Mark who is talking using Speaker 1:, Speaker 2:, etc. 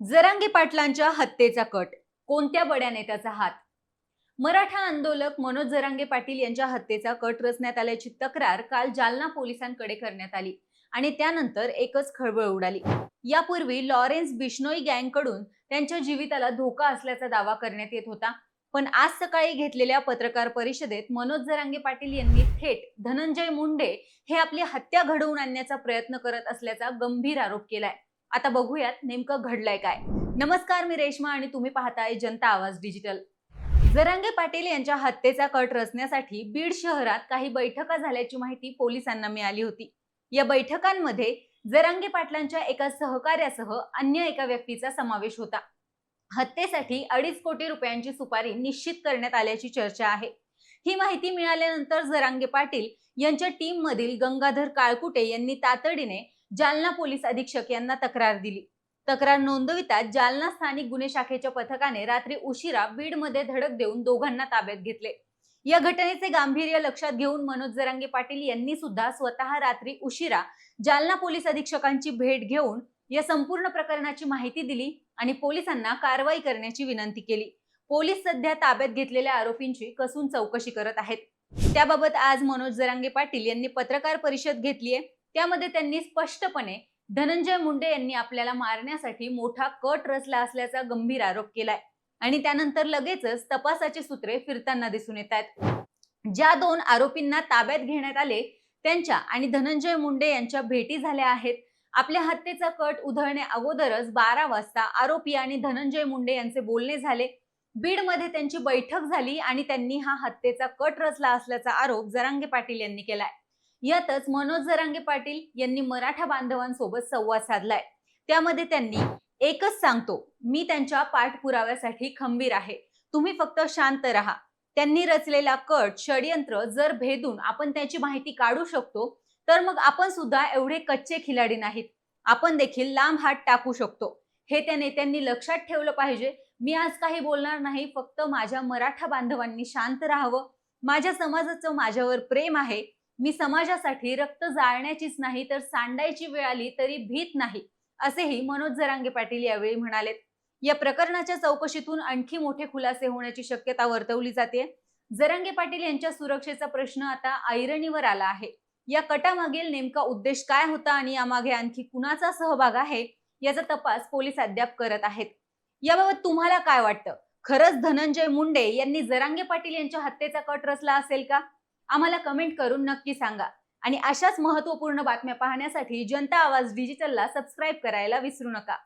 Speaker 1: जरांगे पाटलांच्या हत्येचा कट. कोणत्या बड्या नेत्याचा हात? मराठा आंदोलक मनोज जरांगे पाटील यांच्या हत्येचा कट रचण्यात आल्याची तक्रार काल जालना पोलिसांकडे करण्यात आली आणि त्यानंतर एकच खळबळ उडाली. यापूर्वी लॉरेन्स बिश्नोई गँगकडून त्यांच्या जीविताला धोका असल्याचा दावा करण्यात येत होता. पण आज सकाळी घेतलेल्या पत्रकार परिषदेत मनोज जरांगे पाटील यांनी थेट धनंजय मुंडे हे आपली हत्या घडवून आणण्याचा प्रयत्न करत असल्याचा गंभीर आरोप केलाय. आता बघूयात नेमकं घडलंय काय. नमस्कार मी रेश्मा आणि तुम्ही पाहताय जनता आवाज डिजिटल. जरांगे पाटील यांच्या हत्येचा कट रचण्यासाठी बीड शहरात काही बैठका झाल्याची माहिती पोलिसांना मिळाली होती. या बैठकांमध्ये जरांगे पाटलांच्या एका सहकार्यासह अन्य एका व्यक्तीचा समावेश होता. हत्येसाठी अडीच कोटी रुपयांची सुपारी निश्चित करण्यात आल्याची चर्चा आहे. ही माहिती मिळाल्यानंतर जरांगे पाटील यांच्या टीम मधील गंगाधर काळकुटे यांनी तातडीने जालना पोलीस अधीक्षक यांना तक्रार दिली. तक्रार नोंदविताच जालना स्थानिक गुन्हे शाखेच्या पथकाने रात्री उशिरा बीडमध्ये धडक देऊन दोघांना ताब्यात घेतले. या घटनेचे गांभीर्य लक्षात घेऊन मनोज जरांगे पाटील यांनी सुद्धा स्वतः रात्री उशिरा जालना पोलीस अधीक्षकांची भेट घेऊन या संपूर्ण प्रकरणाची माहिती दिली आणि पोलिसांना कारवाई करण्याची विनंती केली. पोलीस सध्या ताब्यात घेतलेल्या आरोपींची कसून चौकशी करत आहेत. त्याबाबत आज मनोज जरांगे पाटील यांनी पत्रकार परिषद घेतली आहे त्यामध्ये त्यांनी स्पष्टपणे धनंजय मुंडे यांनी आपल्याला मारण्यासाठी मोठा कट रचला असल्याचा गंभीर आरोप केलाय. आणि त्यानंतर लगेचच तपासाची सूत्रे फिरताना दिसून येत आहेत. ज्या दोन आरोपींना ताब्यात घेण्यात आले त्यांच्या आणि धनंजय मुंडे यांच्या भेटी झाल्या आहेत. आपल्या हत्येचा कट उधळण्या अगोदरच बारा वाजता आरोपी आणि धनंजय मुंडे यांचे बोलणे झाले. बीडमध्ये त्यांची बैठक झाली आणि त्यांनी हा हत्येचा कट रचला असल्याचा आरोप जरांगे पाटील यांनी केलाय. यातच मनोज जरांगे पाटील यांनी मराठा बांधवांसोबत संवाद साधलाय. त्यामध्ये त्यांनी एकच सांगतो मी त्यांच्या पाठपुराव्यासाठी खंबीर आहे. तुम्ही फक्त शांत राहा. त्यांनी रचलेला कट षडयंत्र जर भेदून आपण त्याची माहिती काढू शकतो तर मग आपण सुद्धा एवढे कच्चे खिलाडी नाहीत. आपण देखील लांब हात टाकू शकतो. हे त्या नेत्यांनी लक्षात ठेवलं पाहिजे. मी आज काही बोलणार नाही फक्त माझ्या मराठा बांधवांनी शांत राहावं. माझ्या समाजाचं माझ्यावर प्रेम आहे. मी समाजासाठी रक्त जाळण्याचीच नाही तर सांडायची वेळ आली तरी भीत नाही असेही मनोज जरांगे पाटील यावेळी म्हणालेत. या प्रकरणाच्या चौकशीतून आणखी मोठे खुलासे होण्याची शक्यता वर्तवली जाते. जरांगे पाटील यांच्या सुरक्षेचा प्रश्न आता ऐरणीवर आला आहे. या कटामागील नेमका उद्देश काय होता आणि यामागे आणखी कुणाचा सहभाग आहे याचा तपास पोलीस अद्याप करत आहेत. याबाबत तुम्हाला काय वाटतं? खरंच धनंजय मुंडे यांनी जरांगे पाटील यांच्या हत्येचा कट रचला असेल का? आम्हाला कमेंट करून नक्की सांगा. आणि अशाच महत्त्वपूर्ण बातम्या पाहण्यासाठी जनता आवाज डिजिटलला सबस्क्राईब करायला विसरू नका.